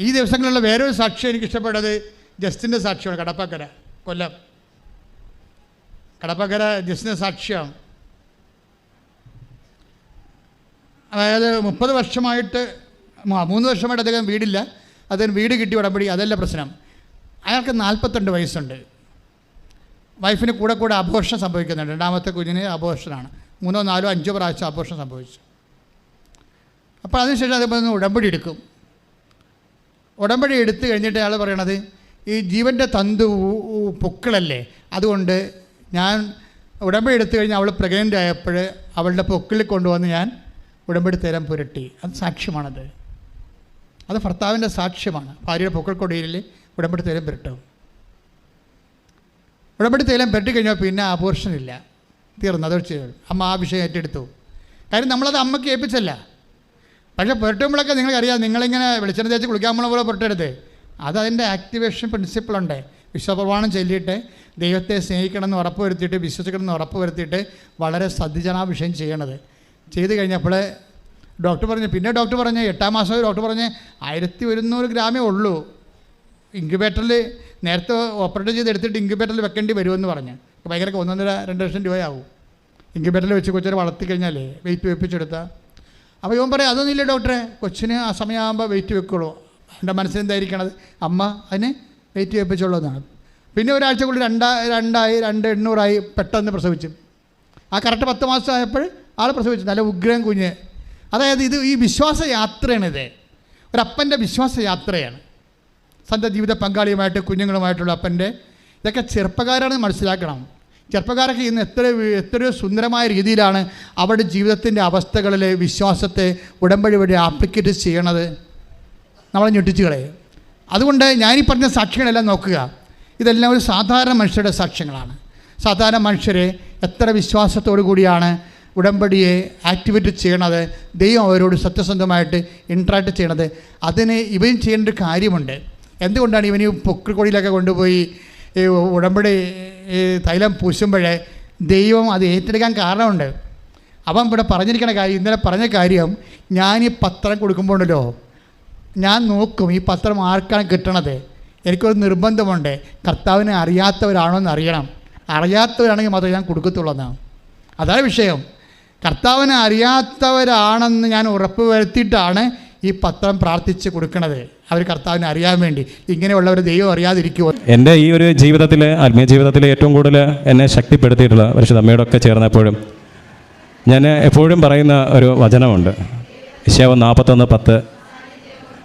ഈ ദിവസങ്ങളിലുള്ള വേറൊരു സാക്ഷ്യം എനിക്കിഷ്ടപ്പെട്ടത് ജസ്റ്റിന്റെ സാക്ഷ്യമാണ് കടപ്പക്കര കൊല്ലം. കടപ്പക്കര ജസ്റ്റിന്റെ സാക്ഷ്യം. അതായത് മുപ്പത് വർഷമായിട്ട് മൂന്ന് വർഷമായിട്ട് അദ്ദേഹം വീടില്ല. അദ്ദേഹം വീട് കിട്ടി ഉടമ്പടി അതല്ല പ്രശ്നം. അയാൾക്ക് നാൽപ്പത്തിരണ്ട് വയസ്സുണ്ട്. വൈഫിന് കൂടെ കൂടെ അബോർഷൻ സംഭവിക്കുന്നുണ്ട്. രണ്ടാമത്തെ കുഞ്ഞിന് അബോർഷനാണ് മൂന്നോ നാലോ അഞ്ചോ പ്രാവശ്യം അബോർഷൻ സംഭവിച്ചു. അപ്പോൾ അതിനുശേഷം അതേപോലെ ഉടമ്പടി എടുക്കും. ഉടമ്പടി എടുത്തു കഴിഞ്ഞിട്ട് അയാൾ പറയണത് ഈ ജീവന്റെ തന്തു പൊക്കിളല്ലേ? അതുകൊണ്ട് ഞാൻ ഉടമ്പടി എടുത്തു കഴിഞ്ഞാൽ അവൾ പ്രഗ്നന്റ് ആയപ്പോൾ അവളുടെ പൊക്കിളിൽ കൊണ്ടുവന്ന് ഞാൻ ഉടമ്പടി തരാൻ പുരട്ടി. അത് സാക്ഷ്യമാണത്. അത് ഭർത്താവിന്റെ സാക്ഷ്യമാണ്. ഭാര്യയുടെ പൊക്കിൾക്കൊടിയിൽ ഉടമ്പടി തേലം പുരട്ടും. ഉടമ്പടി തേലം പുരട്ടി കഴിഞ്ഞാൽ പിന്നെ അബോർഷൻ ഇല്ല. തീർന്നു. ചെയ്തു അമ്മ ആ വിഷയം ഏറ്റെടുത്തു. കാര്യം നമ്മളത് അമ്മയ്ക്ക് ഏൽപ്പിച്ചല്ല. പക്ഷേ പുരട്ടുമ്പോഴൊക്കെ നിങ്ങൾക്കറിയാം നിങ്ങളിങ്ങനെ വെളിച്ചെണ്ണ തേച്ച് കുളിക്കാൻ പോണ പോലെ പുരട്ടെടുത്ത്. അത് അതിന്റെ ആക്ടിവേഷൻ പ്രിൻസിപ്പിളുണ്ട് വിശ്വപ്രമാണം ചൊല്ലിയിട്ട് ദൈവത്തെ സ്നേഹിക്കണമെന്ന് ഉറപ്പ് വരുത്തിയിട്ട് വിശ്വസിക്കണമെന്ന് ഉറപ്പ് വരുത്തിയിട്ട് വളരെ ശ്രദ്ധിച്ചാണ് വിഷയം ചെയ്യണത്. ചെയ്ത് കഴിഞ്ഞപ്പോൾ ഡോക്ടർ പറഞ്ഞു പിന്നെ ഡോക്ടർ പറഞ്ഞു എട്ടാം മാസം ഡോക്ടർ പറഞ്ഞ് ആയിരത്തി ഒരുന്നൂറ് ഗ്രാമേ ഉള്ളൂ. ഇൻക്യുബേറ്ററിൽ നേരത്തെ ഓപ്പറേറ്റ് ചെയ്ത് എടുത്തിട്ട് ഇൻക്യുബേറ്ററിൽ വെക്കേണ്ടി വരുമെന്ന് പറഞ്ഞു. ഭയങ്കര ഒന്നൊന്നര രണ്ട് ലക്ഷം രൂപയാവും. ഇൻക്യുബേറ്ററിൽ വെച്ച് കൊച്ചിനെ വളർത്തി കഴിഞ്ഞാലേ വെയിറ്റ് വെപ്പിച്ചെടുത്താൽ അപ്പോൾ ഇവൻ പറയാം അതൊന്നുമില്ല ഡോക്ടറെ കൊച്ചിന് ആ സമയമാകുമ്പോൾ വെയിറ്റ് വെക്കുള്ളൂ. എന്റെ മനസ്സിലെന്തായിരിക്കണത്? അമ്മ അതിന് വെയിറ്റ് വെപ്പിച്ചുള്ളൂ എന്നാണ്. പിന്നെ ഒരാഴ്ചക്കുള്ളിൽ രണ്ടാ രണ്ടായി രണ്ട് എണ്ണൂറായി പെട്ടെന്ന് പ്രസവിച്ചു. ആ കറക്റ്റ് പത്ത് മാസം ആയപ്പോൾ ആൾ പ്രസവിച്ചു നല്ല ഉഗ്രൻ കുഞ്ഞ്. അതായത് ഇത് ഈ വിശ്വാസ യാത്രയാണിത് ഒരപ്പന്റെ വിശ്വാസ യാത്രയാണ് സ്വന്തം ജീവിത പങ്കാളിയുമായിട്ട് കുഞ്ഞുങ്ങളുമായിട്ടുള്ള അപ്പന്റെ ഇതൊക്കെ ചെറുപ്പക്കാരാണെന്ന് മനസ്സിലാക്കണം. ചെറുപ്പക്കാരൊക്കെ ഇന്ന് എത്ര എത്രയോ സുന്ദരമായ രീതിയിലാണ് അവരുടെ ജീവിതത്തിന്റെ അവസ്ഥകളിലെ വിശ്വാസത്തെ ഉടമ്പടി വഴി ആപ്ലിക്കേറ്റ് ചെയ്യണത്. നമ്മളെ ഞെട്ടിച്ചു കളയും അതുകൊണ്ട് ഞാനീ പറഞ്ഞ സാക്ഷ്യങ്ങളെല്ലാം നോക്കുക. ഇതെല്ലാം ഒരു സാധാരണ മനുഷ്യരുടെ സാക്ഷ്യങ്ങളാണ്. സാധാരണ മനുഷ്യരെ എത്ര വിശ്വാസത്തോടു കൂടിയാണ് ഉടമ്പടിയെ ആക്ടിവേറ്റ് ചെയ്യണത്. ദൈവം അവരോട് സത്യസന്ധമായിട്ട് ഇൻട്രാക്ട് ചെയ്യണത്. അതിന് ഇവൻ ചെയ്യേണ്ട ഒരു കാര്യമുണ്ട്. എന്തുകൊണ്ടാണ് ഇവന് പൊക്കിൾക്കൊടിയിലൊക്കെ കൊണ്ടുപോയി ഉടമ്പടി തൈലം പൂശുമ്പോഴേ ദൈവം അത് ഏറ്റെടുക്കാൻ കാരണമുണ്ട്. അവൻ ഇവിടെ പറഞ്ഞിരിക്കുന്ന കാര്യം ഇന്നലെ പറഞ്ഞ കാര്യം ഞാൻ ഈ പത്രം കൊടുക്കുമ്പോഴല്ലോ ഞാൻ നോക്കും ഈ പത്രം ആർക്കാണ് കിട്ടണത്. എനിക്കൊരു നിർബന്ധമുണ്ട്. കർത്താവിനെ അറിയാത്തവരാണോ എന്ന് അറിയണം. അറിയാത്തവരാണെങ്കിൽ മാത്രമേ ഞാൻ കൊടുക്കത്തുള്ളൂ എന്നാണ്. അതാണ് വിഷയം. കർത്താവിനെ അറിയാത്തവരാണെന്ന് ഞാൻ ഉറപ്പ് വരുത്തിയിട്ടാണ് ഈ പത്രം പ്രാർത്ഥിച്ച് കൊടുക്കണത് അവർ കർത്താവിനെ അറിയാൻ വേണ്ടി. ഇങ്ങനെയുള്ള ഒരു ദൈവം അറിയാതിരിക്കുമോ എന്റെ ഈ ഒരു ജീവിതത്തിൽ ആത്മീയ ജീവിതത്തിൽ ഏറ്റവും കൂടുതൽ എന്നെ ശക്തിപ്പെടുത്തിയിട്ടുള്ള പരിശുദ്ധ അമ്മയോടൊക്കെ ചേർന്നപ്പോഴും ഞാൻ എപ്പോഴും പറയുന്ന ഒരു വചനമുണ്ട്. വിശേവം നാൽപ്പത്തൊന്ന് പത്ത്.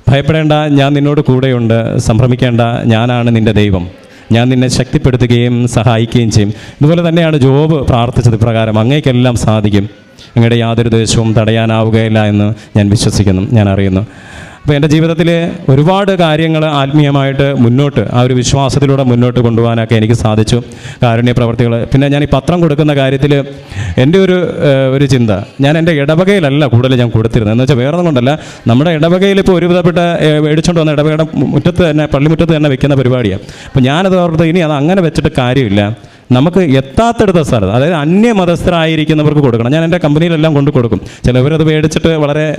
ഭയപ്പെടേണ്ട ഞാൻ നിന്നോട് കൂടെയുണ്ട്. സംഭ്രമിക്കേണ്ട ഞാനാണ് നിന്റെ ദൈവം. ഞാൻ നിന്നെ ശക്തിപ്പെടുത്തുകയും സഹായിക്കുകയും ചെയ്യും. ഇതുപോലെ തന്നെയാണ് ജോബ് പ്രാർത്ഥിച്ചത് ഇപ്രകാരം. അങ്ങേക്കെല്ലാം സാധിക്കും. അങ്ങയുടെ യാതൊരു ദേശവും തടയാനാവുകയില്ല എന്ന് ഞാൻ വിശ്വസിക്കുന്നു ഞാൻ അറിയുന്നു. അപ്പോൾ എന്റെ ജീവിതത്തിൽ ഒരുപാട് കാര്യങ്ങൾ ആത്മീയമായിട്ട് മുന്നോട്ട് ആ ഒരു വിശ്വാസത്തിലൂടെ മുന്നോട്ട് കൊണ്ടുപോകാനൊക്കെ എനിക്ക് സാധിച്ചു. കാരുണ്യ പ്രവർത്തികൾ പിന്നെ ഞാൻ ഈ പത്രം കൊടുക്കുന്ന കാര്യത്തിൽ എന്റെ ഒരു ഒരു ചിന്ത ഞാൻ എന്റെ ഇടവകയിലല്ല കൂടുതൽ ഞാൻ കൊടുത്തിരുന്നത്. എന്ന് വെച്ചാൽ വേറെ കൊണ്ടല്ല നമ്മുടെ ഇടവകയിൽ ഇപ്പോൾ ഒരുവിധപ്പെട്ട മേടിച്ചുകൊണ്ട് വന്ന ഇടവകയുടെ മുറ്റത്ത് തന്നെ പള്ളിമുറ്റത്ത് തന്നെ വെക്കുന്ന പരിപാടിയാണ്. അപ്പോൾ ഞാനത് ഓർത്ത് ഇനി അത് അങ്ങനെ വെച്ചിട്ട് കാര്യമില്ല. നമുക്ക് എത്താത്തടുത്ത സ്ഥലത്ത് അതായത് അന്യ മതസ്ഥരായിരിക്കുന്നവർക്ക് കൊടുക്കണം. ഞാൻ എന്റെ കമ്പനിയിലെല്ലാം കൊണ്ട് കൊടുക്കും. ചിലവരത് മേടിച്ചിട്ട് വളരെ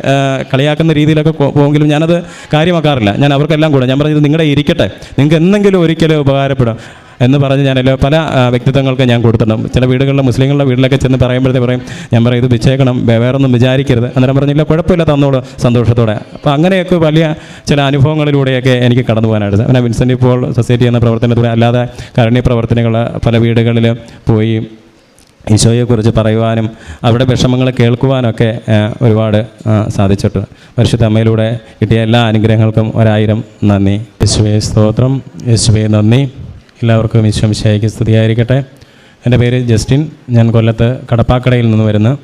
കളിയാക്കുന്ന രീതിയിലൊക്കെ പോകുമെങ്കിലും ഞാനത് കാര്യമാക്കാറില്ല. ഞാൻ അവർക്കെല്ലാം കൊടുക്കും. ഞാൻ പറഞ്ഞത് നിങ്ങളുടെ ഇരിക്കട്ടെ. നിങ്ങൾക്ക് എന്തെങ്കിലും ഒരിക്കലും ഉപകാരപ്പെടും. എന്ന് പറഞ്ഞ് ഞാൻ പല വ്യക്തിത്വങ്ങൾക്ക് ഞാൻ കൊടുത്തിട്ടുണ്ട്. ചില വീടുകളിലെ മുസ്ലിങ്ങളുടെ വീട്ടിലൊക്കെ ചെന്ന് പറയുമ്പോഴത്തേ പറയും ഞാൻ പറയും ഇത് വെച്ചേക്കണം വേ- വേറൊന്നും വിചാരിക്കരുത്. അന്നേരം പറഞ്ഞില്ല കുഴപ്പമില്ല തന്നോളൂ സന്തോഷത്തോടെ. അപ്പോൾ അങ്ങനെയൊക്കെ വലിയ ചില അനുഭവങ്ങളിലൂടെയൊക്കെ എനിക്ക് കടന്നു പോകാനായിട്ട്. പിന്നെ വിൻസെന്റ് ഇപ്പോൾ സൊസൈറ്റി എന്ന പ്രവർത്തനത്തിലൂടെ അല്ലാതെ കരണീയ പ്രവർത്തനങ്ങൾ പല വീടുകളിൽ പോയി ഈശോയെക്കുറിച്ച് പറയുവാനും അവരുടെ വിഷമങ്ങൾ കേൾക്കുവാനൊക്കെ ഒരുപാട് സാധിച്ചിട്ട്. പരിശുദ്ധ അമ്മയിലൂടെ കിട്ടിയ എല്ലാ അനുഗ്രഹങ്ങൾക്കും ഒരായിരം നന്ദി. യേശുവേ സ്തോത്രം. യേശുവേ നന്ദി. എല്ലാവർക്കും ഈശ്വംശയ്ക്ക് സ്തുതിയായിരിക്കട്ടെ. എന്റെ പേര് ജസ്റ്റിൻ. ഞാൻ കൊല്ലത്ത് കടപ്പാക്കടയിൽ നിന്ന് വരുന്നു.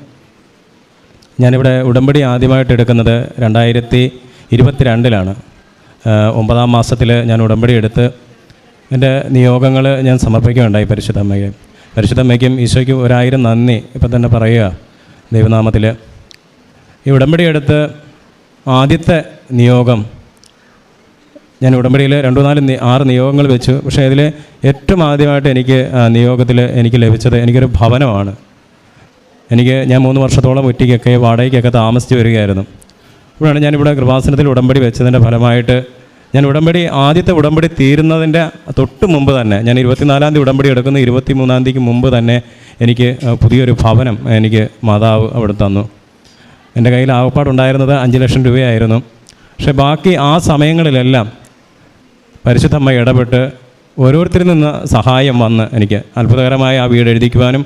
ഞാനിവിടെ ഉടമ്പടി ആദ്യമായിട്ട് എടുക്കുന്നത് രണ്ടായിരത്തി ഇരുപത്തിരണ്ടിലാണ്. ഒമ്പതാം മാസത്തിൽ ഞാൻ ഉടമ്പടി എടുത്ത് എന്റെ നിയോഗങ്ങൾ ഞാൻ സമർപ്പിക്കുകയുണ്ടായി പരിശുദ്ധമ്മയ്ക്ക്. പരിശുദ്ധമ്മയ്ക്കും ഈശോയ്ക്കും ഒരായിരം നന്ദി ഇപ്പം തന്നെ പറയുക ദൈവനാമത്തിൽ ഈ ഉടമ്പടി എടുത്ത് ആദ്യത്തെ നിയോഗം ഞാൻ ഉടമ്പടിയിൽ രണ്ടു നാല് ആറ് നിയോഗങ്ങൾ വെച്ചു. പക്ഷേ അതിൽ ഏറ്റവും ആദ്യമായിട്ട് എനിക്ക് നിയോഗത്തിൽ എനിക്ക് ലഭിച്ചത് എനിക്കൊരു ഭവനമാണ്. എനിക്ക് ഞാൻ മൂന്ന് വർഷത്തോളം ഒറ്റയ്ക്കൊക്കെ വാടകയ്ക്കൊക്കെ താമസിച്ച് വരികയായിരുന്നു. അപ്പോഴാണ് ഞാനിവിടെ കൃപാസനത്തിൽ ഉടമ്പടി വെച്ചതിന്റെ ഫലമായിട്ട് ഞാൻ ഉടമ്പടി ആദ്യത്തെ ഉടമ്പടി തീരുന്നതിന്റെ തൊട്ട് മുമ്പ് തന്നെ ഞാൻ ഇരുപത്തിനാലാം തീയതി ഉടമ്പടി എടുക്കുന്ന ഇരുപത്തി മൂന്നാം തീയതിക്ക് മുമ്പ് തന്നെ എനിക്ക് പുതിയൊരു ഭവനം എനിക്ക് മാതാവ് അവിടെ തന്നു. എന്റെ കയ്യിൽ ആകപ്പാടുണ്ടായിരുന്നത് അഞ്ച് ലക്ഷം രൂപയായിരുന്നു. പക്ഷേ ബാക്കി ആ സമയങ്ങളിലെല്ലാം പരിശുദ്ധമ്മ ഇടപെട്ട് ഓരോരുത്തരിൽ നിന്ന് സഹായം വന്ന് എനിക്ക് അത്ഭുതകരമായ ആ വീട് എഴുതിക്കുവാനും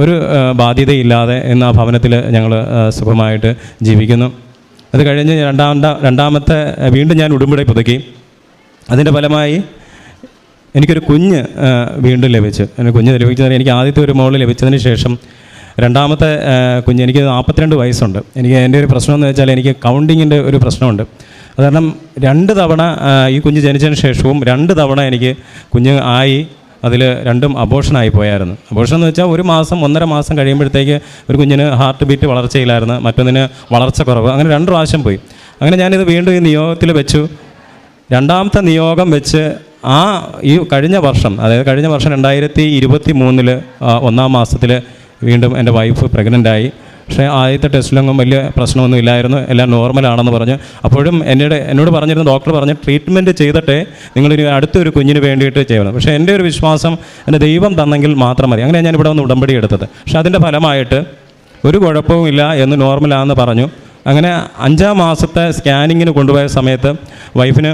ഒരു ബാധ്യതയില്ലാതെ ഇന്ന് ആ ഭവനത്തിൽ ഞങ്ങൾ സുഖമായിട്ട് ജീവിക്കുന്നു. അത് കഴിഞ്ഞ് രണ്ടാമത്തെ രണ്ടാമത്തെ വീണ്ടും ഞാൻ ഉടുമ്പിടെ പുതുക്കി. അതിന്റെ ഫലമായി എനിക്കൊരു കുഞ്ഞ് വീണ്ടും ലഭിച്ചു. കുഞ്ഞ് ലഭിച്ചതിന് എനിക്ക് ആദ്യത്തെ ഒരു മോൾ ലഭിച്ചതിന് ശേഷം രണ്ടാമത്തെ കുഞ്ഞ് എനിക്ക് നാൽപ്പത്തിരണ്ട് വയസ്സുണ്ട്. എനിക്ക് എന്റെ ഒരു പ്രശ്നം എന്ന് വെച്ചാൽ എനിക്ക് കൗണ്ടിങ്ങിന്റെ ഒരു പ്രശ്നമുണ്ട്. അത് കാരണം രണ്ട് തവണ ഈ കുഞ്ഞ് ജനിച്ചതിന് ശേഷവും രണ്ട് തവണ എനിക്ക് കുഞ്ഞ് ആയി അതിൽ രണ്ടും അബോഷനായി പോയായിരുന്നു. അബോഷൻ എന്ന് വെച്ചാൽ ഒരു മാസം ഒന്നര മാസം കഴിയുമ്പോഴത്തേക്ക് ഒരു കുഞ്ഞിന് ഹാർട്ട് ബീറ്റ് വളർച്ചയിലായിരുന്നു മറ്റൊന്നിന് വളർച്ച കുറവ് അങ്ങനെ രണ്ട് പ്രാവശ്യം പോയി. അങ്ങനെ ഞാനിത് വീണ്ടും ഈ നിയോഗത്തിൽ വെച്ചു. രണ്ടാമത്തെ നിയോഗം വെച്ച് ആ ഈ കഴിഞ്ഞ വർഷം അതായത് കഴിഞ്ഞ വർഷം രണ്ടായിരത്തി ഇരുപത്തി മൂന്നിൽ ഒന്നാം മാസത്തിൽ വീണ്ടും എന്റെ വൈഫ് പ്രഗ്നന്റായി പക്ഷേ ആദ്യത്തെ ടെസ്റ്റിലൊന്നും വലിയ പ്രശ്നമൊന്നും ഇല്ലായിരുന്നു. എല്ലാം നോർമലാണെന്ന് പറഞ്ഞ്. അപ്പോഴും എന്നോട് എന്നോട് പറഞ്ഞിരുന്ന ഡോക്ടർ പറഞ്ഞ് ട്രീറ്റ്മെന്റ് ചെയ്തിട്ടേ നിങ്ങളിനി അടുത്തൊരു കുഞ്ഞിന് വേണ്ടിയിട്ട് ചെയ്യണം. പക്ഷേ എന്റെ ഒരു വിശ്വാസം എന്റെ ദൈവം തന്നെങ്കിൽ മാത്രം മതി. അങ്ങനെ ഞാൻ ഇവിടെ വന്ന് ഉടമ്പടി എടുത്തത്. പക്ഷേ അതിന്റെ ഫലമായിട്ട് ഒരു കുഴപ്പവുമില്ല എന്ന് നോർമലാണെന്ന് പറഞ്ഞു. അങ്ങനെ അഞ്ചാം മാസത്തെ സ്കാനിങ്ങിന് കൊണ്ടുപോയ സമയത്ത് വൈഫിന്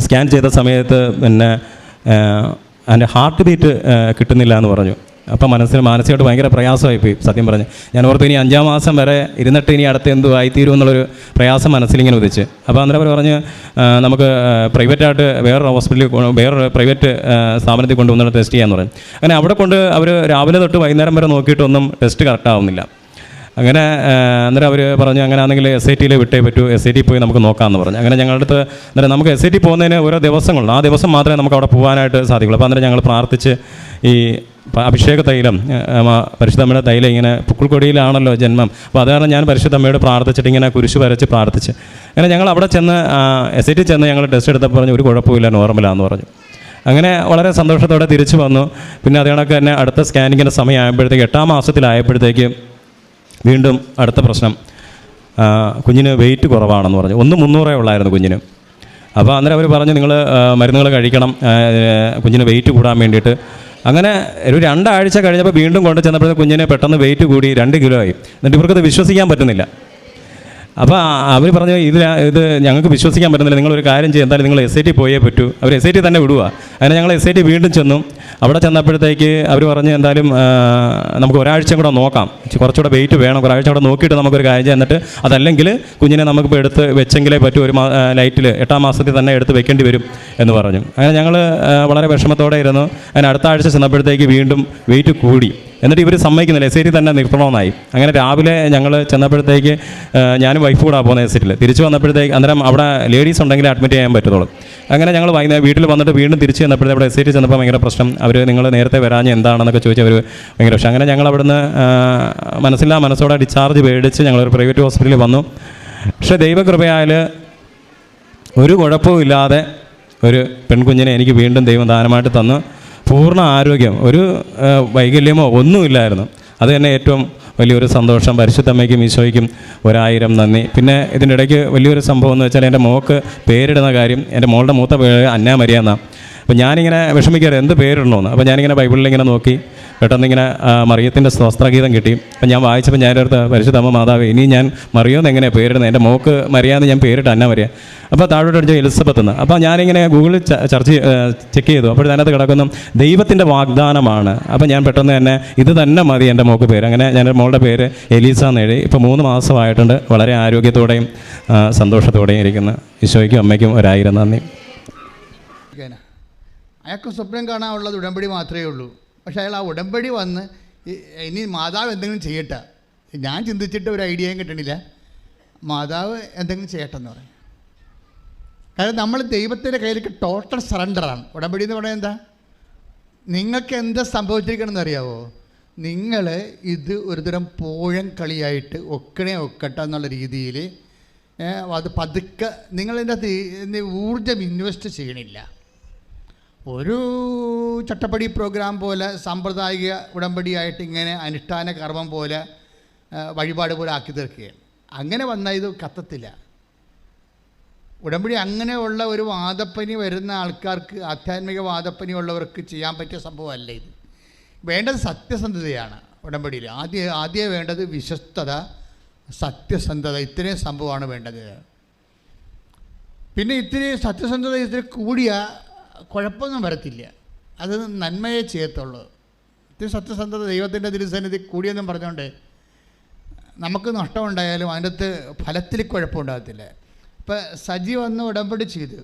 സ്കാൻ ചെയ്ത സമയത്ത് പിന്നെ എന്റെ ഹാർട്ട് ബീറ്റ് കിട്ടുന്നില്ല എന്ന് പറഞ്ഞു. അപ്പം മനസ്സിൽ മാനസികമായിട്ട് ഭയങ്കര പ്രയാസമായി പോയി സത്യം പറഞ്ഞ്. ഞാൻ ഓർത്തു ഇനി അഞ്ചാം മാസം വരെ ഇരുന്നിട്ട് ഇനി അടുത്ത് എന്തു ആയിത്തീരും എന്നുള്ളൊരു പ്രയാസം മനസ്സിലിങ്ങനെ ഉദിച്ച്. അപ്പോൾ അന്നേരം അവർ പറഞ്ഞ് നമുക്ക് പ്രൈവറ്റായിട്ട് വേറൊരു ഹോസ്പിറ്റലിൽ വേറൊരു പ്രൈവറ്റ് സ്ഥാപനത്തിൽ കൊണ്ടുവന്നിട്ട് ടെസ്റ്റ് ചെയ്യാന്ന് പറഞ്ഞു. അങ്ങനെ അവിടെ കൊണ്ട് അവർ രാവിലെ തൊട്ട് വൈകുന്നേരം വരെ നോക്കിയിട്ടൊന്നും ടെസ്റ്റ് കറക്റ്റ് ആവുന്നില്ല അങ്ങനെ അന്നേരം അവർ പറഞ്ഞു അങ്ങനെ ആണെങ്കിൽ എസ് ഐ ടിയിൽ വിട്ടേ പറ്റൂ എസ് ഐ ടി പോയി നമുക്ക് നോക്കാമെന്ന് പറഞ്ഞു. അങ്ങനെ ഞങ്ങളുടെ അടുത്ത് അന്നേരം നമുക്ക് എസ് ഐ ടി പോകുന്നതിന് ഓരോ ദിവസങ്ങളുണ്ട്. ആ ദിവസം മാത്രമേ നമുക്ക് അവിടെ പോകാനായിട്ട് സാധിക്കുള്ളൂ. അപ്പോൾ അന്നേരം ഞങ്ങൾ പ്രാർത്ഥിച്ച് ഈ അഭിഷേക തൈലം പരിശുദ്ധമ്മയുടെ തൈലം ഇങ്ങനെ പുക്കിൾക്കൊടിയിലാണല്ലോ ജന്മം. അപ്പോൾ അത് കാരണം ഞാൻ പരിശുദ്ധമ്മയോട് പ്രാർത്ഥിച്ചിട്ട് ഇങ്ങനെ കുരിശ് വരച്ച് പ്രാർത്ഥിച്ച്. അങ്ങനെ ഞങ്ങൾ അവിടെ ചെന്ന് എസ് ഐ ടി ചെന്ന് ഞങ്ങൾ ടെസ്റ്റ് എടുത്തപ്പോൾ പറഞ്ഞു ഒരു കുഴപ്പമില്ല നോർമലാന്ന് പറഞ്ഞു. അങ്ങനെ വളരെ സന്തോഷത്തോടെ തിരിച്ചു വന്നു. പിന്നെ അത് തന്നെ അടുത്ത സ്കാനിങ്ങിന്റെ സമയമായപ്പോഴത്തേക്ക് എട്ടാം മാസത്തിലായപ്പോഴത്തേക്ക് വീണ്ടും അടുത്ത പ്രശ്നം. കുഞ്ഞിന് വെയിറ്റ് കുറവാണെന്ന് പറഞ്ഞു. ഒന്ന് മുന്നൂറേ ഉള്ളായിരുന്നു കുഞ്ഞിന്. അപ്പോൾ അന്നേരം അവർ പറഞ്ഞു നിങ്ങൾ മരുന്നുകൾ കഴിക്കണം. കുഞ്ഞിന് വെയിറ്റ് കൂടാൻ വേണ്ടിയിട്ട്. അങ്ങനെ ഒരു രണ്ടാഴ്ച കഴിഞ്ഞപ്പോൾ വീണ്ടും കൊണ്ടു ചെന്നപ്പോഴത്തെ കുഞ്ഞിനെ പെട്ടെന്ന് വെയിറ്റ് കൂടി രണ്ട് കിലോ ആയി. എന്നിട്ട് ഇവർക്കത് വിശ്വസിക്കാൻ പറ്റുന്നില്ല. അപ്പോൾ അവർ പറഞ്ഞു ഇത് ഇത് ഞങ്ങൾക്ക് വിശ്വസിക്കാൻ പറ്റുന്നില്ല. നിങ്ങളൊരു കാര്യം ചെയ്യും. എന്തായാലും നിങ്ങൾ എസ് ഐ ടി പോയേ പറ്റൂ. അവർ എസ് ഐ ടി തന്നെ വിടുക അങ്ങനെ ഞങ്ങൾ എസ് ഐ ടി വീണ്ടും ചെന്നു. അവിടെ ചെന്നപ്പോഴത്തേക്ക് അവർ പറഞ്ഞ് എന്തായാലും നമുക്ക് ഒരാഴ്ച കൂടെ നോക്കാം. കുറച്ചുകൂടെ വെയിറ്റ് വേണം. ഒരാഴ്ച കൂടെ നോക്കിയിട്ട് നമുക്കൊരു കാര്യം ചെയ്യാം. എന്നിട്ട് അതല്ലെങ്കിൽ കുഞ്ഞിനെ നമുക്കിപ്പോൾ എടുത്ത് വെച്ചെങ്കിലേ പറ്റൂ. ഒരു ലൈറ്റിൽ എട്ടാം മാസത്തിൽ തന്നെ എടുത്ത് വെക്കേണ്ടി വരും എന്ന് പറഞ്ഞു. അങ്ങനെ ഞങ്ങൾ വളരെ വിഷമത്തോടെ ഇരുന്നു. അങ്ങനെ അടുത്ത ആഴ്ച ചെന്നപ്പോഴത്തേക്ക് വീണ്ടും വെയിറ്റ് കൂടി. എന്നിട്ട് ഇവർ സമ്മതിക്കുന്നില്ല. എസ് ഐ ടി തന്നെ നിർത്തണമെന്നായി. അങ്ങനെ രാവിലെ ഞങ്ങൾ ചെന്നപ്പോഴത്തേക്ക് ഞാനും വൈഫ് കൂടെ പോകുന്ന എസ് ഐറ്റിൽ തിരിച്ചു വന്നപ്പോഴത്തേക്ക് അന്നേരം അവിടെ ലേഡീസ് ഉണ്ടെങ്കിൽ അഡ്മിറ്റ് ചെയ്യാൻ പറ്റത്തുള്ളൂ. അങ്ങനെ ഞങ്ങൾ വൈകുന്നേരം വീട്ടിൽ വന്നിട്ട് വീണ്ടും തിരിച്ച് ചെന്നപ്പോഴത്തെ അവിടെ എസ് ഐ ടി ചെന്നപ്പോൾ ഭയങ്കര പ്രശ്നം. അവർ നിങ്ങൾ നേരത്തെ വരാഞ്ഞ് എന്താണെന്നൊക്കെ ചോദിച്ച് അവർ ഭയങ്കര പ്രശ്നം. അങ്ങനെ ഞങ്ങൾ അവിടുന്ന് മനസ്സില്ലാ മനസ്സോടെ ഡിസ്ചാർജ് മേടിച്ച് ഞങ്ങളൊരു പ്രൈവറ്റ് ഹോസ്പിറ്റലിൽ വന്നു. പക്ഷേ ദൈവകൃപയാൽ ഒരു കുഴപ്പവും ഇല്ലാതെ ഒരു പെൺകുഞ്ഞിനെ എനിക്ക് വീണ്ടും ദൈവം ദാനമായിട്ട് തന്നു. പൂർണ ആരോഗ്യം. ഒരു വൈകല്യമോ ഒന്നുമില്ലായിരുന്നു. അത് തന്നെ ഏറ്റവും വലിയൊരു സന്തോഷം. പരിശുദ്ധമ്മയ്ക്കും ഈശോയ്ക്കും ഒരായിരം നന്ദി. പിന്നെ ഇതിന്റെ ഇടയ്ക്ക് വലിയൊരു സംഭവം എന്ന് വെച്ചാൽ എന്റെ മോക്ക് പേരിടുന്ന കാര്യം എന്റെ മോളുടെ മൂത്ത പേര് അന്നാമരിയെന്നാണ് അപ്പോൾ ഞാനിങ്ങനെ വിഷമിക്കാറ് എന്ത് പേരിടണമെന്ന്. അപ്പോൾ ഞാനിങ്ങനെ ബൈബിളിൽ ഇങ്ങനെ നോക്കി. പെട്ടെന്ന് ഇങ്ങനെ മറിയത്തിന്റെ സ്വസ്ത്രഗീതം കിട്ടി. അപ്പം ഞാൻ വായിച്ചപ്പോൾ ഞാൻ അടുത്ത് പരിശുദ്ധമ്മ മാതാവ് ഇനി ഞാൻ മറിയോന്ന് എങ്ങനെയാണ് പേരിടുന്നത് എന്റെ മോക്ക് മറിയാന്ന് ഞാൻ പേരിട്ട് അന്ന മറിയ. അപ്പോൾ താഴോട്ട് അടിച്ച എലിസബത്ത് എന്ന്. അപ്പോൾ ഞാനിങ്ങനെ ഗൂഗിളിൽ ചർച്ച ചെക്ക് ചെയ്തു. അപ്പോൾ അതിനകത്ത് കിടക്കുന്നു. ദൈവത്തിന്റെ വാഗ്ദാനമാണ്. അപ്പോൾ ഞാൻ പെട്ടെന്ന് തന്നെ ഇത് തന്നെ മതി എന്റെ മോക്ക് പേര്. അങ്ങനെ ഞാൻ മോളുടെ പേര് എലീസ എന്ന് ഇപ്പോൾ മൂന്ന് മാസമായിട്ടുണ്ട്. വളരെ ആരോഗ്യത്തോടെയും സന്തോഷത്തോടെയും ഇരിക്കുന്നു. ഈശോയ്ക്കും അമ്മയ്ക്കും ഒരായിരം നന്ദി. അയാൾക്ക് സ്വപ്നം കാണാനുള്ളത് ഉടമ്പടി മാത്രമേ ഉള്ളൂ. പക്ഷേ അയാൾ ആ ഉടമ്പടി വന്ന് ഇനി മാതാവ് എന്തെങ്കിലും ചെയ്യട്ടെ. ഞാൻ ചിന്തിച്ചിട്ട് ഒരു ഐഡിയയും കിട്ടണില്ല. മാതാവ് എന്തെങ്കിലും ചെയ്യട്ടെ എന്ന് പറയും. കാരണം നമ്മൾ ദൈവത്തിന്റെ കയ്യിലേക്ക് ടോട്ടൽ സറണ്ടറാണ് ഉടമ്പടി എന്ന് പറയുന്നത് എന്താ? നിങ്ങൾക്ക് എന്താ സംഭവിച്ചിരിക്കണമെന്ന് അറിയാവോ? നിങ്ങൾ ഇത് ഒരുതരം പോഴം കളിയായിട്ട് ഒക്കണേ ഒക്കട്ടെ എന്നുള്ള രീതിയിൽ അത് പതുക്കെ നിങ്ങളിതിന്റെ ഊർജം ഇൻവെസ്റ്റ് ചെയ്യണില്ല. ഒരു ചട്ടപ്പടി പ്രോഗ്രാം പോലെ സാമ്പ്രദായിക ഉടമ്പടിയായിട്ട് ഇങ്ങനെ അനുഷ്ഠാന കർമ്മം പോലെ വഴിപാട് പോലെ ആക്കി തീർക്കുകയാണ്. അങ്ങനെ വന്നാൽ ഇത് കത്തത്തില്ല. ഉടമ്പടി അങ്ങനെയുള്ള ഒരു വാദപ്പനി വരുന്ന ആൾക്കാർക്ക് ആധ്യാത്മിക വാദപ്പനി ഉള്ളവർക്ക് ചെയ്യാൻ പറ്റിയ സംഭവമല്ല ഇത്. വേണ്ടത് സത്യസന്ധതയാണ് ഉടമ്പടിയിൽ. ആദ്യം ആദ്യം വേണ്ടത് വിശ്വസ്തത സത്യസന്ധത. ഇത്രയും സംഭവമാണ് വേണ്ടത്. പിന്നെ ഇത്തിരി സത്യസന്ധത ഇത്തിരി കൂടിയ കുഴപ്പമൊന്നും വരത്തില്ല. അത് നന്മയെ ചെയ്യത്തുള്ളൂ. ഇത് സത്യസന്ധത ദൈവത്തിന്റെ തിരുസന്നിധി കൂടിയെന്നും പറഞ്ഞുകൊണ്ട് നമുക്ക് നഷ്ടമുണ്ടായാലും അതിന്റെ അകത്ത് ഫലത്തിൽ കുഴപ്പമുണ്ടാകത്തില്ല. ഇപ്പം സജി വന്ന് ഉടമ്പടി ചെയ്തു.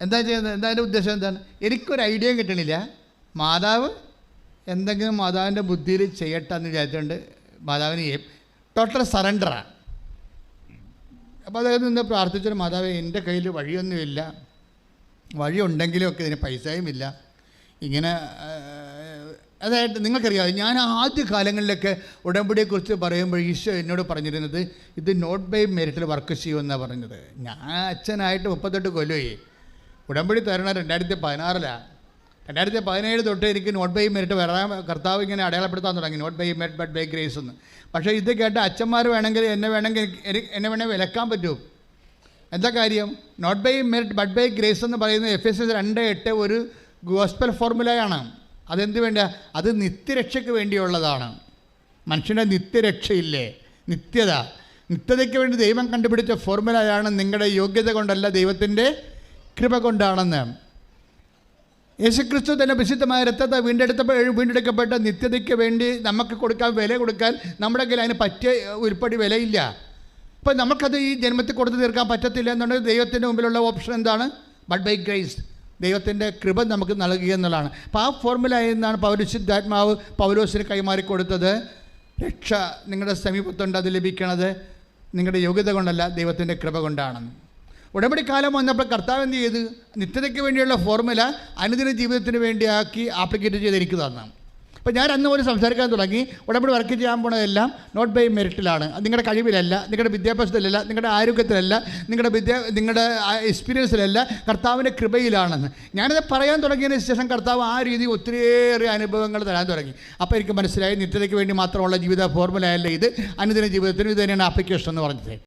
എന്താ ചെയ്യുന്നത്? എന്താ ഉദ്ദേശം എന്താണ്? എനിക്കൊരു ഐഡിയയും കിട്ടണില്ല. മാതാവ് എന്തെങ്കിലും മാതാവിന്റെ ബുദ്ധിയിൽ ചെയ്യട്ടെ എന്ന് വിചാരിച്ചുകൊണ്ട് മാതാവിന് ടോട്ടൽ സറണ്ടറാണ് അപ്പോൾ അദ്ദേഹം നിന്ന് പ്രാർത്ഥിച്ചൊരു മാതാവ് എന്റെ കയ്യിൽ വഴിയൊന്നുമില്ല. വഴിയുണ്ടെങ്കിലും ഒക്കെ ഇതിന് പൈസയും ഇല്ല. ഇങ്ങനെ അതായത് നിങ്ങൾക്കറിയാം ഞാൻ ആദ്യ കാലങ്ങളിലൊക്കെ ഉടമ്പടിയെക്കുറിച്ച് പറയുമ്പോൾ ഈശോ എന്നോട് പറഞ്ഞിരുന്നത് ഇത് നോട്ട് ബൈ മെറിറ്റിൽ വർക്ക് ചെയ്യുമെന്നാണ് പറഞ്ഞത്. ഞാൻ അച്ഛനായിട്ട് മുപ്പത്തെട്ട് കൊല്ലമായി ഉടമ്പടി തരണ രണ്ടായിരത്തി പതിനാറിലാണ് രണ്ടായിരത്തി പതിനേഴ് തൊട്ട് എനിക്ക് നോട്ട് ബൈ മെറിറ്റ് വരാൻ കർത്താവ് ഇങ്ങനെ അടയാളപ്പെടുത്താൻ തുടങ്ങി. Not by merit but by grace എന്ന്. പക്ഷേ ഇത് കേട്ട അച്ഛന്മാർ വേണമെങ്കിൽ എന്നെ വേണമെങ്കിൽ എന്നെ വേണമെങ്കിൽ വിലക്കാൻ പറ്റും. എന്താ കാര്യം? Not by merit but by grace എന്ന് പറയുന്നത് എഫ് എസ് എസ് രണ്ട് എട്ട് ഒരു ഗോസ്പൽ ഫോർമുലയാണ് അതെന്ത് വേണ്ട? അത് നിത്യരക്ഷയ്ക്ക് വേണ്ടിയുള്ളതാണ്. മനുഷ്യന്റെ നിത്യരക്ഷയില്ലേ? നിത്യത. നിത്യതയ്ക്ക് വേണ്ടി ദൈവം കണ്ടുപിടിച്ച ഫോർമുലയാണ് നിങ്ങളുടെ യോഗ്യത കൊണ്ടല്ല ദൈവത്തിന്റെ കൃപ കൊണ്ടാണെന്ന്. യേശുക്രിസ്തു തന്നെ വിശുദ്ധമായ രക്തത്തെ വീണ്ടെടുത്തപ്പോൾ വീണ്ടെടുക്കപ്പെട്ട നിത്യതയ്ക്ക് വേണ്ടി നമുക്ക് കൊടുക്കാൻ വില കൊടുക്കാൻ നമ്മുടെ കയ്യിൽ അതിന് പറ്റിയ ഉരുപ്പടി വിലയില്ല. അപ്പം നമുക്കത് ഈ ജന്മത്തിൽ കൊടുത്തു തീർക്കാൻ പറ്റത്തില്ല എന്നുണ്ടെങ്കിൽ ദൈവത്തിന്റെ മുമ്പിലുള്ള ഓപ്ഷൻ എന്താണ്? ബട്ട് ബൈ ഗ്രേസ് ദൈവത്തിന്റെ കൃപ നമുക്ക് നൽകുക എന്നുള്ളതാണ്. അപ്പോൾ ആ ഫോർമുലയിൽ നിന്നാണ് പൗരശുദ്ധാത്മാവ് പൗലോസിന് കൈമാറി കൊടുത്തത്. രക്ഷ നിങ്ങളുടെ സമീപത്തുണ്ട് അത് ലഭിക്കണത് നിങ്ങളുടെ യോഗ്യത കൊണ്ടല്ല ദൈവത്തിന്റെ കൃപ കൊണ്ടാണെന്ന്. ഉടമ്പടി കാലം വന്നപ്പോൾ കർത്താവ് എന്ത് ചെയ്ത്? നിത്യതയ്ക്ക് വേണ്ടിയുള്ള ഫോർമുല അനുദിന ജീവിതത്തിന് വേണ്ടിയാക്കി ആപ്ലിക്കേറ്റ് ചെയ്തിരിക്കുന്നതാണ്. അപ്പോൾ ഞാൻ അന്ന് പോലും സംസാരിക്കാൻ തുടങ്ങി. ഉടമ്പടി വർക്ക് ചെയ്യാൻ പോണതെല്ലാം നോട്ട് ബൈ മെറിറ്റിലാണ് നിങ്ങളുടെ കഴിവിലല്ല നിങ്ങളുടെ വിദ്യാഭ്യാസത്തിലല്ല നിങ്ങളുടെ ആരോഗ്യത്തിലല്ല നിങ്ങളുടെ വിദ്യ നിങ്ങളുടെ എക്സ്പീരിയൻസിലല്ല കർത്താവിന്റെ കൃപയിലാണെന്ന്. ഞാനത് പറയാൻ തുടങ്ങിയതിന് ശേഷം കർത്താവ് ആ രീതി ഒത്തിരിയേറെ അനുഭവങ്ങൾ തരാൻ തുടങ്ങി. അപ്പോൾ എനിക്ക് മനസ്സിലായി നിത്യതയ്ക്ക് വേണ്ടി മാത്രമുള്ള ജീവിത ഫോർമുല അല്ല ഇത്. അനുദിന ജീവിതത്തിനും ഇത് തന്നെയാണ് ആപ്ലിക്കേഷൻ എന്ന് പറഞ്ഞത്.